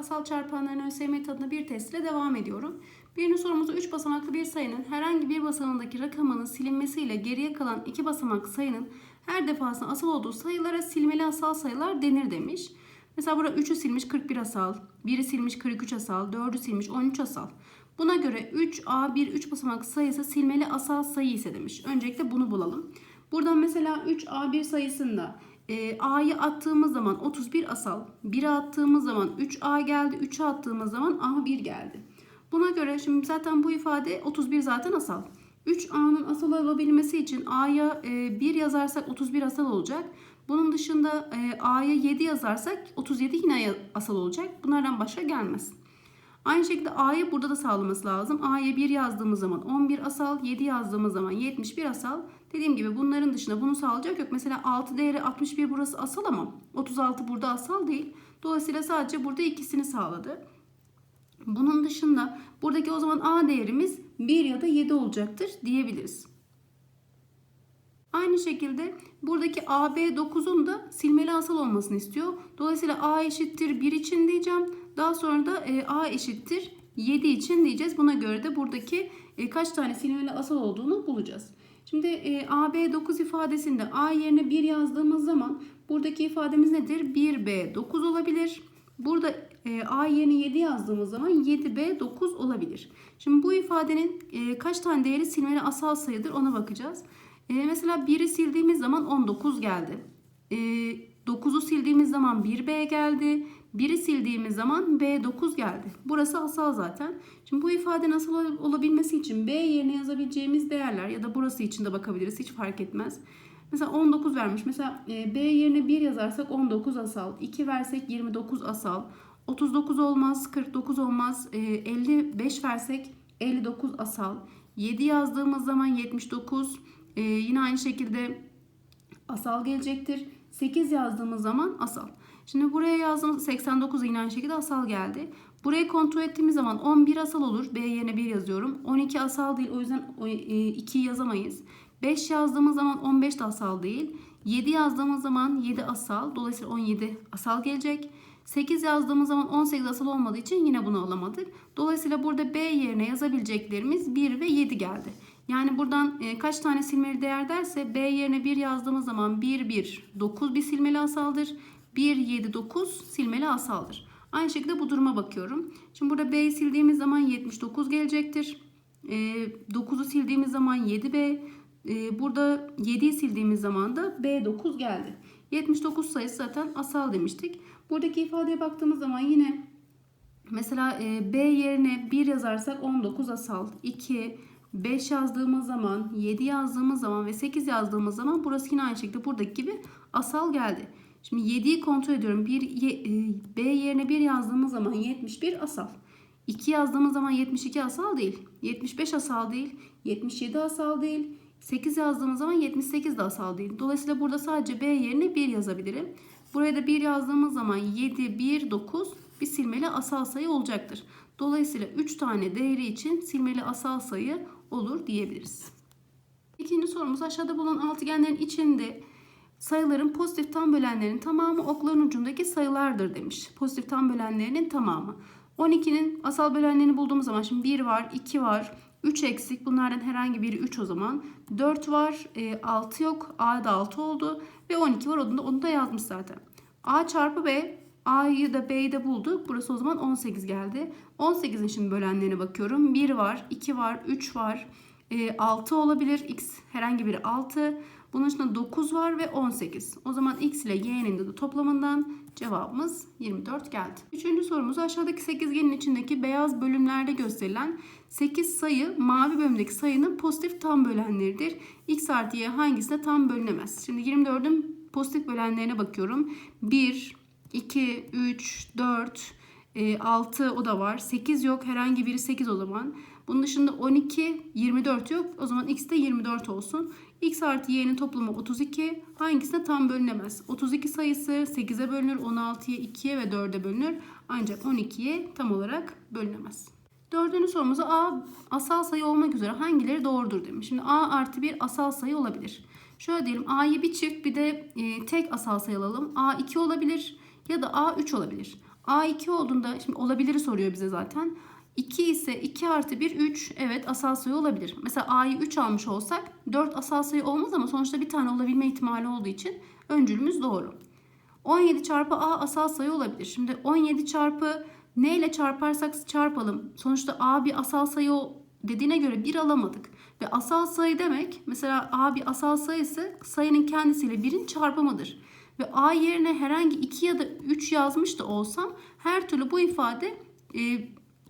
asal çarpanların ÖSYM tadında bir test ile devam ediyorum. Birinci sorumuzda 3 basamaklı bir sayının herhangi bir basamağındaki rakamının silinmesiyle geriye kalan 2 basamak sayının her defasında asal olduğu sayılara silmeli asal sayılar denir demiş. Mesela burada 3'ü silmiş 41 asal, 1'i silmiş 43 asal, 4'ü silmiş 13 asal. Buna göre 3A1 3 basamak sayısı silmeli asal sayı ise demiş. Öncelikle bunu bulalım. Buradan mesela 3A1 sayısında e, A'yı attığımız zaman 31 asal, 1'e attığımız zaman 3A geldi, 3'e attığımız zaman A1 geldi. Buna göre şimdi zaten bu ifade 31 zaten asal. 3A'nın asal olabilmesi için A'ya e, 1 yazarsak 31 asal olacak. Bunun dışında e, A'ya 7 yazarsak 37 yine asal olacak. Bunlardan başka gelmez. Aynı şekilde A'yı burada da sağlaması lazım. A'ya 1 yazdığımız zaman 11 asal, 7 yazdığımız zaman 71 asal. Dediğim gibi bunların dışında bunu sağlayacak yok. Mesela 6 değeri 61 burası asal ama 36 burada asal değil. Dolayısıyla sadece burada ikisini sağladı. Bunun dışında buradaki o zaman A değerimiz 1 ya da 7 olacaktır diyebiliriz. Aynı şekilde buradaki AB 9'un da silmeli asal olmasını istiyor. Dolayısıyla A eşittir 1 için diyeceğim. Daha sonra da e, A eşittir 7 için diyeceğiz. Buna göre de buradaki e, kaç tane silmeli asal olduğunu bulacağız. Şimdi e, AB 9 ifadesinde A yerine 1 yazdığımız zaman buradaki ifademiz nedir? 1B 9 olabilir. Burada e, A yerine 7 yazdığımız zaman 7B 9 olabilir. Şimdi bu ifadenin e, kaç tane değeri silmeli asal sayıdır ona bakacağız. E, mesela 1'i sildiğimiz zaman 19 geldi. E, 9'u sildiğimiz zaman 1B geldi. 1'i sildiğimiz zaman B9 geldi. Burası asal zaten. Şimdi bu ifade nasıl olabilmesi için B yerine yazabileceğimiz değerler ya da burası için de bakabiliriz. Hiç fark etmez. Mesela 19 vermiş. Mesela e, B yerine 1 yazarsak 19 asal. 2 versek 29 asal. 39 olmaz, 49 olmaz. E, 55 versek 59 asal. 7 yazdığımız zaman 79. E, yine aynı şekilde asal gelecektir. 8 yazdığımız zaman asal. Şimdi buraya yazdığımız 89 yine şekilde asal geldi. Burayı kontrol ettiğimiz zaman 11 asal olur. B yerine 1 yazıyorum. 12 asal değil. O yüzden 2 yazamayız. 5 yazdığımız zaman 15 de asal değil. 7 yazdığımız zaman 7 asal. Dolayısıyla 17 asal gelecek. 8 yazdığımız zaman 18 asal olmadığı için yine bunu alamadık. Dolayısıyla burada B yerine yazabileceklerimiz 1 ve 7 geldi. Yani buradan e, kaç tane silmeli değer derse B yerine 1 yazdığımız zaman 1, 1, 9 bir silmeli asaldır. 1, 7, 9 silmeli asaldır. Aynı şekilde bu duruma bakıyorum. Şimdi burada B'yi sildiğimiz zaman 79 gelecektir. E, 9'u sildiğimiz zaman 7B. E, burada 7'yi sildiğimiz zaman da B9 geldi. 79 sayısı zaten asal demiştik. Buradaki ifadeye baktığımız zaman yine mesela e, B yerine 1 yazarsak 19 asal. 2, 5 yazdığımız zaman, 7 yazdığımız zaman ve 8 yazdığımız zaman burası yine aynı şekilde buradaki gibi asal geldi. Şimdi 7'yi kontrol ediyorum. Bir, e, B yerine 1 yazdığımız zaman 71 asal. 2 yazdığımız zaman 72 asal değil. 75 asal değil. 77 asal değil. 8 yazdığımız zaman 78 de asal değil. Dolayısıyla burada sadece B yerine 1 yazabilirim. Buraya da 1 yazdığımız zaman 7, 1, 9 bir silmeli asal sayı olacaktır. Dolayısıyla 3 tane değeri için silmeli asal sayı olur diyebiliriz. İkinci sorumuz aşağıda bulunan altıgenlerin içinde sayıların pozitif tam bölenlerinin tamamı okların ucundaki sayılardır demiş. Pozitif tam bölenlerinin tamamı. 12'nin asal bölenlerini bulduğumuz zaman şimdi 1 var, 2 var, 3 eksik. Bunlardan herhangi biri 3 o zaman. 4 var, e, 6 yok. A da 6 oldu. Ve 12 var. Onu da, onu da yazmış zaten. A çarpı B. A'yı da B'yi de bulduk. Burası o zaman 18 geldi. 18'in şimdi bölenlerine bakıyorum. 1 var, 2 var, 3 var. E, 6 olabilir. X herhangi biri 6. Bunun içinde 9 var ve 18. O zaman x ile y'nin de toplamından cevabımız 24 geldi. Üçüncü sorumuz aşağıdaki sekizgenin içindeki beyaz bölümlerde gösterilen 8 sayı mavi bölümdeki sayının pozitif tam bölenleridir. x artı y hangisine tam bölünemez? Şimdi 24'ün pozitif bölenlerine bakıyorum. 1, 2, 3, 4, 6 o da var. 8 yok. Herhangi biri 8 o zaman. Bunun dışında 12, 24 yok. O zaman x de 24 olsun. X artı y'nin toplamı 32. Hangisine tam bölünemez? 32 sayısı 8'e bölünür, 16'ya, 2'ye ve 4'e bölünür. Ancak 12'ye tam olarak bölünemez. Dördüncü sorumuza a asal sayı olmak üzere hangileri doğrudur demiş. Şimdi a artı bir asal sayı olabilir. Şöyle diyelim a'yı bir çift bir de e, tek asal sayı alalım. a 2 olabilir ya da a 3 olabilir. A2 olduğunda şimdi olabiliri soruyor bize zaten. 2 ise 2 artı 1 3 evet asal sayı olabilir. Mesela A'yı 3 almış olsak 4 asal sayı olmaz ama sonuçta bir tane olabilme ihtimali olduğu için öncülümüz doğru. 17 çarpı A asal sayı olabilir. Şimdi 17 çarpı ne ile çarparsak çarpalım. Sonuçta A bir asal sayı dediğine göre 1 alamadık. Ve asal sayı demek mesela A bir asal sayısı sayının kendisiyle 1'in çarpımıdır. Ve A yerine herhangi 2 ya da 3 yazmış da olsam her türlü bu ifade e,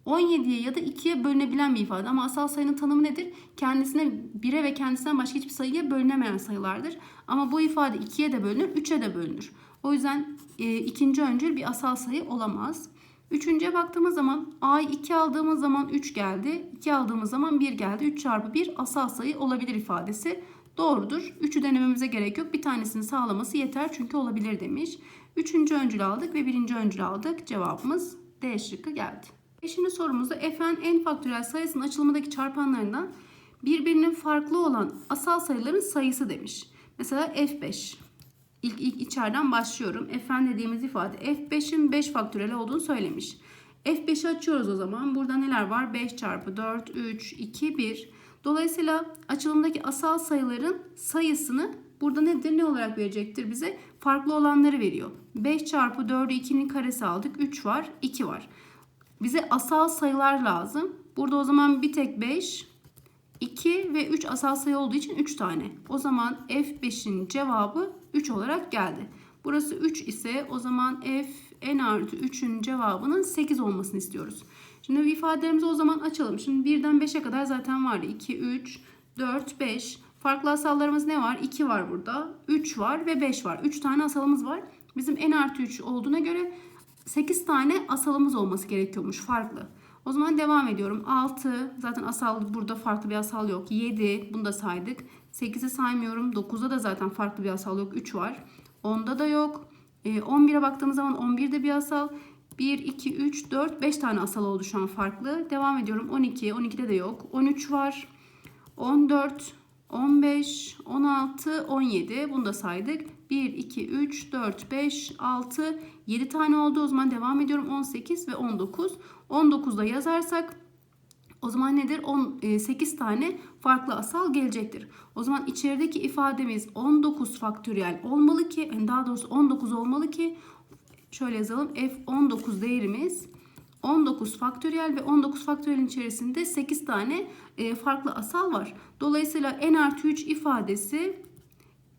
17'ye ya da 2'ye bölünebilen bir ifade. Ama asal sayının tanımı nedir? Kendisine 1'e ve kendisinden başka hiçbir sayıya bölünemeyen sayılardır. Ama bu ifade 2'ye de bölünür, 3'e de bölünür. O yüzden e, ikinci öncül bir asal sayı olamaz. Üçüncüye baktığımız zaman A'yı 2 aldığımız zaman 3 geldi. 2 aldığımız zaman 1 geldi. 3 çarpı 1 asal sayı olabilir ifadesi doğrudur. 3'ü denememize gerek yok. Bir tanesini sağlaması yeter çünkü olabilir demiş. Üçüncü öncül aldık ve birinci öncül aldık. Cevabımız D şıkkı geldi. Beşinci sorumuzda f'n en faktöriyel sayısının açılımındaki çarpanlarından birbirinin farklı olan asal sayıların sayısı demiş. Mesela f5. İlk, ilk içeriden başlıyorum. F'n dediğimiz ifade f5'in 5 faktöriyel olduğunu söylemiş. F5'i açıyoruz o zaman. Burada neler var? 5 çarpı 4, 3, 2, 1. Dolayısıyla açılımdaki asal sayıların sayısını burada nedir? Ne olarak verecektir bize? Farklı olanları veriyor. 5 çarpı 4'ü 2'nin karesi aldık. 3 var, 2 var. Bize asal sayılar lazım. Burada o zaman bir tek 5, 2 ve 3 asal sayı olduğu için 3 tane. O zaman F5'in cevabı 3 olarak geldi. Burası 3 ise o zaman F n artı 3'ün cevabının 8 olmasını istiyoruz. Şimdi ifadelerimizi o zaman açalım. Şimdi 1'den 5'e kadar zaten vardı. 2, 3, 4, 5. Farklı asallarımız ne var? 2 var burada. 3 var ve 5 var. 3 tane asalımız var. Bizim n artı 3 olduğuna göre 8 tane asalımız olması gerekiyormuş farklı. O zaman devam ediyorum. 6 zaten asal burada farklı bir asal yok. 7 bunu da saydık. 8'i saymıyorum. 9'da da zaten farklı bir asal yok. 3 var. 10'da da yok. 11'e baktığımız zaman 11'de bir asal. 1, 2, 3, 4, 5 tane asal oldu şu an farklı. Devam ediyorum. 12, 12'de de yok. 13 var. 14, 15, 16, 17. Bunu da saydık. 1, 2, 3, 4, 5, 6, 7 tane oldu. O zaman devam ediyorum. 18 ve 19. 19'da yazarsak o zaman nedir? 18 tane farklı asal gelecektir. O zaman içerideki ifademiz 19 faktöriyel olmalı ki, daha doğrusu 19 olmalı ki şöyle yazalım. F19 değerimiz 19 faktöriyel ve 19 faktöriyelin içerisinde 8 tane e, farklı asal var. Dolayısıyla n artı 3 ifadesi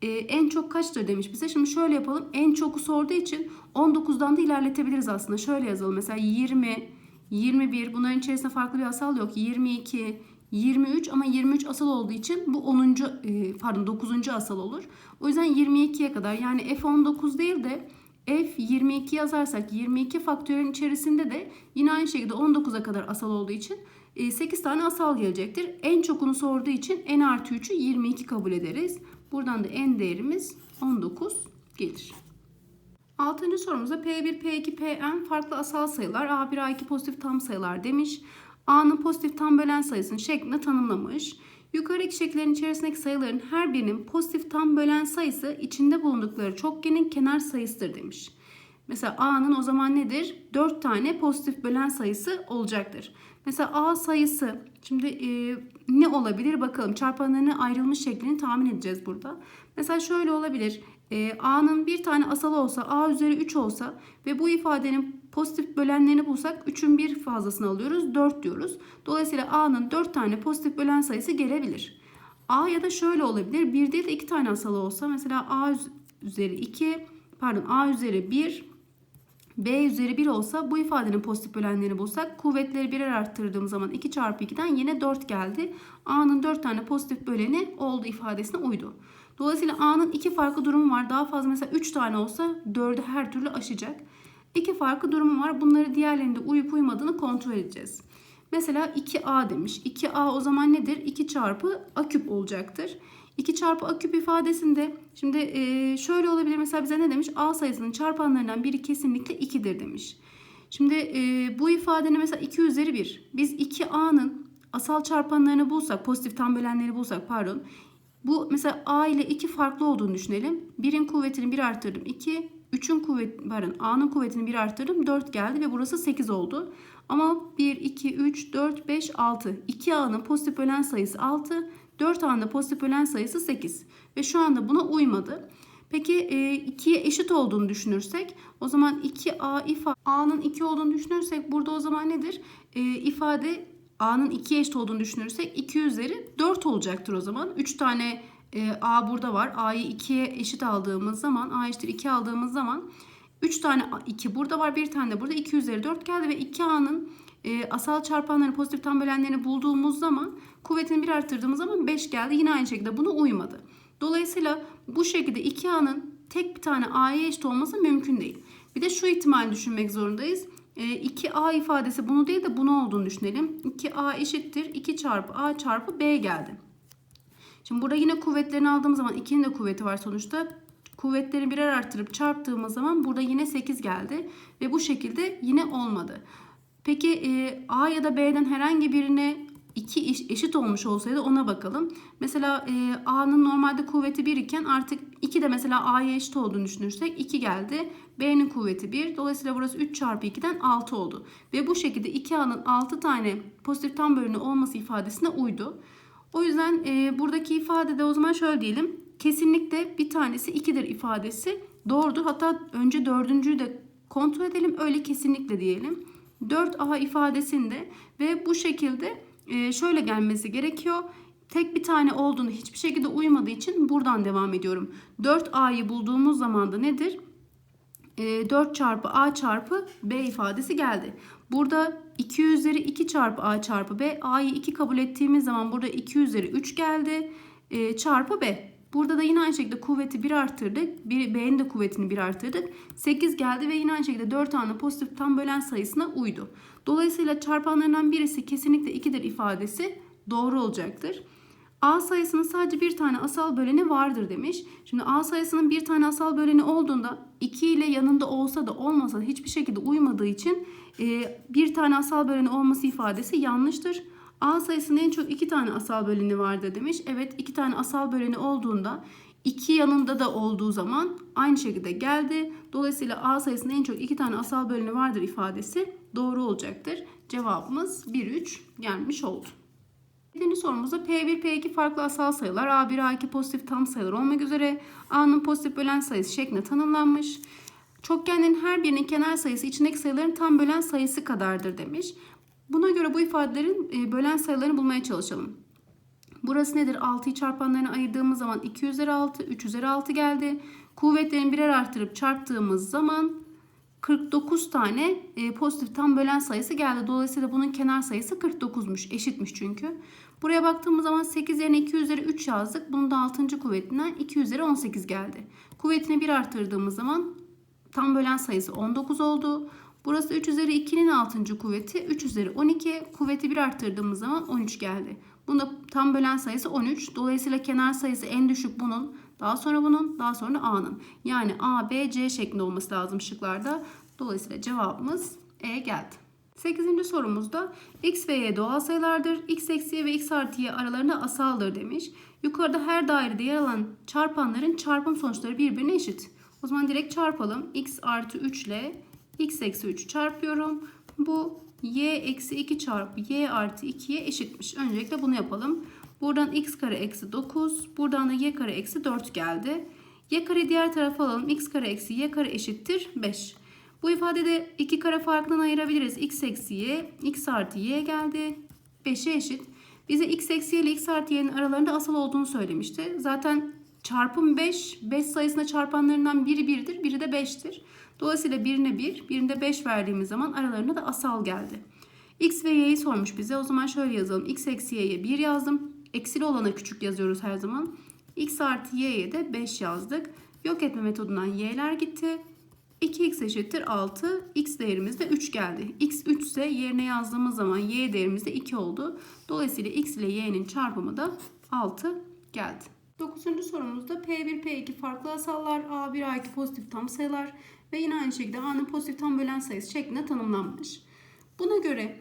e, en çok kaçtır demiş bize. Şimdi şöyle yapalım. En çoku sorduğu için 19'dan da ilerletebiliriz aslında. Şöyle yazalım. Mesela 20, 21 bunların içerisinde farklı bir asal yok. 22, 23 ama 23 asal olduğu için bu 10. E, pardon 9. asal olur. O yüzden 22'ye kadar yani F19 değil de F22 yazarsak 22 faktörün içerisinde de yine aynı şekilde 19'a kadar asal olduğu için 8 e, tane asal gelecektir. En çokunu sorduğu için n artı 3'ü 22 kabul ederiz. Buradan da n değerimiz 19 gelir. Altıncı sorumuzda P1, P2, Pn farklı asal sayılar A1, A2 pozitif tam sayılar demiş. A'nın pozitif tam bölen sayısını şeklinde tanımlamış. Yukarıdaki şekillerin içerisindeki sayıların her birinin pozitif tam bölen sayısı içinde bulundukları çokgenin kenar sayısıdır demiş. Mesela A'nın o zaman nedir? 4 tane pozitif bölen sayısı olacaktır. Mesela A sayısı şimdi e, ne olabilir bakalım. Çarpanlarına ayrılmış şeklini tahmin edeceğiz burada. Mesela şöyle olabilir. E, A'nın bir tane asalı olsa A üzeri 3 olsa ve bu ifadenin pozitif bölenlerini bulsak 3'ün bir fazlasını alıyoruz 4 diyoruz. Dolayısıyla A'nın 4 tane pozitif bölen sayısı gelebilir. A ya da şöyle olabilir. Bir değil de 2 tane asalı olsa mesela A üzeri 2 pardon A üzeri 1 B üzeri 1 olsa bu ifadenin pozitif bölenlerini bulsak kuvvetleri birer arttırdığım zaman 2 çarpı 2'den yine 4 geldi. A'nın 4 tane pozitif böleni oldu ifadesine uydu. Dolayısıyla A'nın iki farklı durumu var. Daha fazla mesela 3 tane olsa 4'ü her türlü aşacak. İki farklı durumu var. Bunları diğerlerinde uyup uymadığını kontrol edeceğiz. Mesela 2A demiş. 2A o zaman nedir? 2 çarpı A küp olacaktır. 2 çarpı A küp ifadesinde şimdi şöyle olabilir. Mesela bize ne demiş? A sayısının çarpanlarından biri kesinlikle 2'dir demiş. Şimdi bu ifadenin mesela 2 üzeri 1. Biz 2A'nın asal çarpanlarını bulsak, pozitif tam bölenleri bulsak pardon. Bu mesela A ile 2 farklı olduğunu düşünelim. 1'in kuvvetini 1 arttırdım 2, 3'ün kuvvet, pardon A'nın kuvvetini bir arttırdım 4 geldi ve burası 8 oldu. Ama 1, 2, 3, 4, 5, 6. 2 A'nın pozitif bölen sayısı 6. 4 A'nın pozitif bölen sayısı 8. Ve şu anda buna uymadı. Peki 2'ye eşit olduğunu düşünürsek o zaman 2A ifade A'nın 2 olduğunu düşünürsek burada o zaman nedir? E, ifade A'nın 2'ye eşit olduğunu düşünürsek 2 üzeri 4 olacaktır o zaman. 3 tane e, A burada var. A'yı 2'ye eşit aldığımız zaman A eşittir 2 aldığımız zaman 3 tane 2 burada var. Bir tane de burada 2 üzeri 4 geldi ve 2A'nın e, asal çarpanları pozitif tam bölenlerini bulduğumuz zaman kuvvetini bir arttırdığımız zaman 5 geldi. Yine aynı şekilde buna uymadı. Dolayısıyla bu şekilde 2A'nın tek bir tane A'ya eşit olması mümkün değil. Bir de şu ihtimali düşünmek zorundayız. 2A ifadesi bunu değil de bunu olduğunu düşünelim. 2A eşittir 2 çarpı A çarpı B geldi. Şimdi burada yine kuvvetlerini aldığımız zaman 2'nin de kuvveti var sonuçta. Kuvvetleri birer arttırıp çarptığımız zaman burada yine 8 geldi. Ve bu şekilde yine olmadı. Peki e, A ya da B'den herhangi birine 2 eşit olmuş olsaydı ona bakalım. Mesela e, A'nın normalde kuvveti 1 iken artık 2 de mesela A'ya eşit olduğunu düşünürsek 2 geldi. B'nin kuvveti 1. Dolayısıyla burası 3 çarpı 2'den 6 oldu. Ve bu şekilde 2A'nın 6 tane pozitif tam bölünü olması ifadesine uydu. O yüzden e, buradaki ifadede o zaman şöyle diyelim. Kesinlikle bir tanesi 2'dir ifadesi doğrudur. Hatta önce dördüncüyü de kontrol edelim. Öyle kesinlikle diyelim. 4A ifadesinde ve bu şekilde e, şöyle gelmesi gerekiyor. Tek bir tane olduğunu hiçbir şekilde uymadığı için buradan devam ediyorum. 4A'yı bulduğumuz zaman da nedir? 4 e, çarpı A çarpı B ifadesi geldi. Burada 2 üzeri 2 çarpı A çarpı B. A'yı 2 kabul ettiğimiz zaman burada 2 üzeri 3 geldi. E, çarpı B. Burada da yine aynı şekilde kuvveti 1 arttırdık. B'nin de kuvvetini 1 arttırdık. 8 geldi ve yine aynı şekilde 4 tane pozitif tam bölen sayısına uydu. Dolayısıyla çarpanlarından birisi kesinlikle 2'dir ifadesi doğru olacaktır. A sayısının sadece bir tane asal böleni vardır demiş. Şimdi A sayısının bir tane asal böleni olduğunda 2 ile yanında olsa da olmasa da hiçbir şekilde uymadığı için e, bir tane asal böleni olması ifadesi yanlıştır. A sayısının en çok iki tane asal böleni vardır demiş. Evet iki tane asal böleni olduğunda iki yanında da olduğu zaman aynı şekilde geldi. Dolayısıyla A sayısının en çok iki tane asal böleni vardır ifadesi doğru olacaktır. Cevabımız 1-3 gelmiş oldu. Yedinci sorumuzda P1, P2 farklı asal sayılar A1, A2 pozitif tam sayılar olmak üzere A'nın pozitif bölen sayısı şeklinde tanımlanmış. Çokgenlerin her birinin kenar sayısı içindeki sayıların tam bölen sayısı kadardır demiş. Buna göre bu ifadelerin e, bölen sayılarını bulmaya çalışalım. Burası nedir? 6'yı çarpanlarına ayırdığımız zaman 2 üzeri 6, 3 üzeri 6 geldi. Kuvvetlerini birer artırıp çarptığımız zaman 49 tane e, pozitif tam bölen sayısı geldi. Dolayısıyla bunun kenar sayısı 49'muş. Eşitmiş çünkü. Buraya baktığımız zaman 8 yerine 2 üzeri 3 yazdık. Bunun da 6. kuvvetinden 2 üzeri 18 geldi. Kuvvetini bir arttırdığımız zaman tam bölen sayısı 19 oldu. Burası 3 üzeri 2'nin 6. kuvveti. 3 üzeri 12. Kuvveti bir arttırdığımız zaman 13 geldi. Bunda tam bölen sayısı 13. Dolayısıyla kenar sayısı en düşük bunun. Daha sonra bunun. Daha sonra A'nın. Yani A, B, C şeklinde olması lazım şıklarda. Dolayısıyla cevabımız E geldi. 8. sorumuzda x ve y doğal sayılardır. x eksi y ve x artı y aralarında asaldır demiş. Yukarıda her dairede yer alan çarpanların çarpım sonuçları birbirine eşit. O zaman direkt çarpalım. x artı 3 ile x eksi 3 çarpıyorum. Bu y eksi 2 çarpı y artı 2'ye eşitmiş. Öncelikle bunu yapalım. Buradan x kare eksi 9. Buradan da y kare eksi 4 geldi. y kare diğer tarafa alalım. x kare eksi y kare eşittir 5. Bu ifadede iki kare farkından ayırabiliriz. x eksi y, x artı y geldi. 5'e eşit. Bize x eksi y ile x artı y'nin aralarında asal olduğunu söylemişti. Zaten çarpım 5, 5 sayısına çarpanlarından biri 1'dir, biri de 5'tir. Dolayısıyla birine 1, birinde 5 verdiğimiz zaman aralarında da asal geldi. X ve y'yi sormuş bize. O zaman şöyle yazalım. X eksi y'ye 1 yazdım. Eksili olana küçük yazıyoruz her zaman. X artı y'ye de 5 yazdık. Yok etme metodundan y'ler gitti. 2x eşittir 6. X değerimiz de 3 geldi. X 3 ise yerine yazdığımız zaman y değerimiz de 2 oldu. Dolayısıyla x ile y'nin çarpımı da 6 geldi. 9. sorumuzda P1, P2 farklı asallar, A1, A2 pozitif tam sayılar ve yine aynı şekilde A'nın pozitif tam bölen sayısı şeklinde tanımlanmış. Buna göre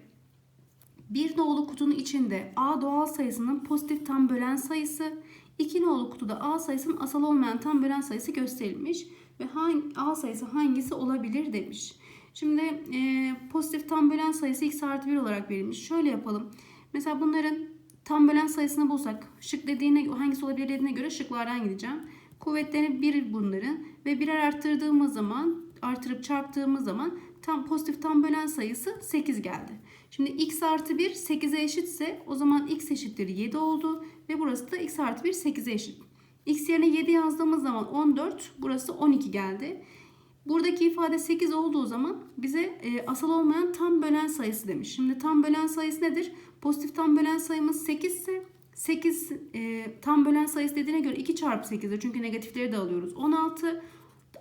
bir nolu kutunun içinde A doğal sayısının pozitif tam bölen sayısı, iki nolu kutuda A sayısının asal olmayan tam bölen sayısı gösterilmiş. ve hangi, A sayısı hangisi olabilir demiş. Şimdi e, pozitif tam bölen sayısı x artı 1 olarak verilmiş. Şöyle yapalım. Mesela bunların tam bölen sayısını bulsak şık dediğine hangisi olabilir dediğine göre şıklardan gideceğim. Kuvvetleri 1 bunların ve birer arttırdığımız zaman artırıp çarptığımız zaman tam pozitif tam bölen sayısı 8 geldi. Şimdi x artı 1 8'e eşitse o zaman x eşittir 7 oldu ve burası da x artı 1 8'e eşit. x yerine 7 yazdığımız zaman 14 burası 12 geldi. Buradaki ifade 8 olduğu zaman bize e, asal olmayan tam bölen sayısı demiş. Şimdi tam bölen sayısı nedir? Pozitif tam bölen sayımız 8 ise 8 e, tam bölen sayısı dediğine göre 2 çarpı 8'dir. Çünkü negatifleri de alıyoruz. 16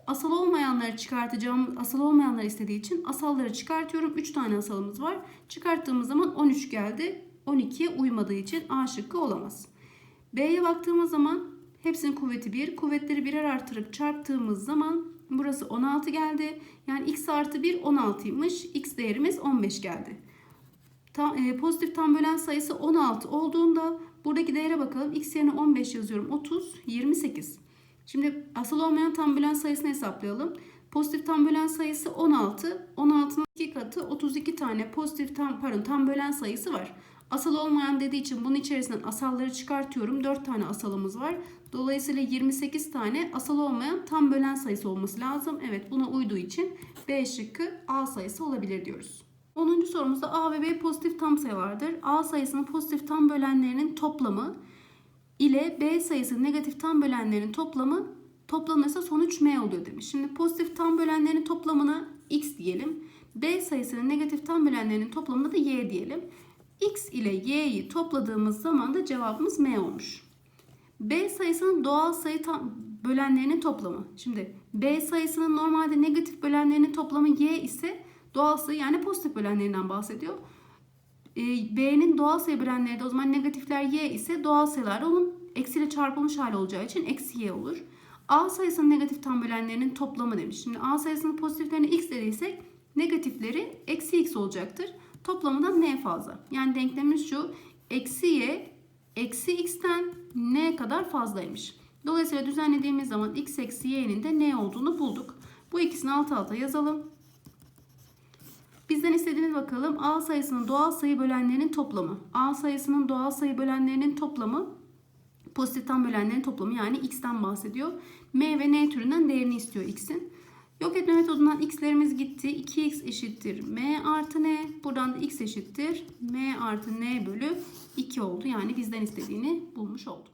asal olmayanları çıkartacağım. Asal olmayanları istediği için asalları çıkartıyorum. 3 tane asalımız var. Çıkarttığımız zaman 13 geldi. 12'ye uymadığı için A şıkkı olamaz. B'ye baktığımız zaman hepsinin kuvveti 1. Kuvvetleri birer artırıp çarptığımız zaman burası 16 geldi. Yani x artı 1 16'ymış. X değerimiz 15 geldi. Tam, e, pozitif tam bölen sayısı 16 olduğunda buradaki değere bakalım. X yerine 15 yazıyorum. 30, 28. Şimdi asıl olmayan tam bölen sayısını hesaplayalım. Pozitif tam bölen sayısı 16. 16'nın 2 katı 32 tane pozitif tam pardon tam bölen sayısı var. Asal olmayan dediği için bunun içerisinden asalları çıkartıyorum. 4 tane asalımız var. Dolayısıyla 28 tane asal olmayan tam bölen sayısı olması lazım. Evet buna uyduğu için B şıkkı A sayısı olabilir diyoruz. 10. sorumuzda A ve B pozitif tam sayılardır. A sayısının pozitif tam bölenlerinin toplamı ile B sayısı negatif tam bölenlerin toplamı toplanırsa sonuç M oluyor demiş. Şimdi pozitif tam bölenlerin toplamına X diyelim. B sayısının negatif tam bölenlerinin toplamına da Y diyelim. X ile Y'yi topladığımız zaman da cevabımız M olmuş. B sayısının doğal sayı bölenlerinin toplamı. Şimdi B sayısının normalde negatif bölenlerinin toplamı Y ise doğal sayı yani pozitif bölenlerinden bahsediyor. Ee, B'nin doğal sayı bölenleri de o zaman negatifler Y ise doğal sayılar onun eksiyle çarpılmış hali olacağı için eksi Y olur. A sayısının negatif tam bölenlerinin toplamı demiş. Şimdi A sayısının pozitiflerini X dediysek negatifleri eksi X olacaktır. Toplamı da N fazla. Yani denklemimiz şu. Eksi Y eksi X'ten N kadar fazlaymış. Dolayısıyla düzenlediğimiz zaman X eksi Y'nin de N olduğunu bulduk. Bu ikisini alt alta yazalım. Bizden istediğiniz bakalım A sayısının doğal sayı bölenlerinin toplamı. A sayısının doğal sayı bölenlerinin toplamı pozitif tam bölenlerin toplamı yani x'ten bahsediyor. M ve n türünden değerini istiyor x'in. Yok etme metodundan x'lerimiz gitti. 2x eşittir m artı n. Buradan da x eşittir m artı n bölü 2 oldu. Yani bizden istediğini bulmuş olduk.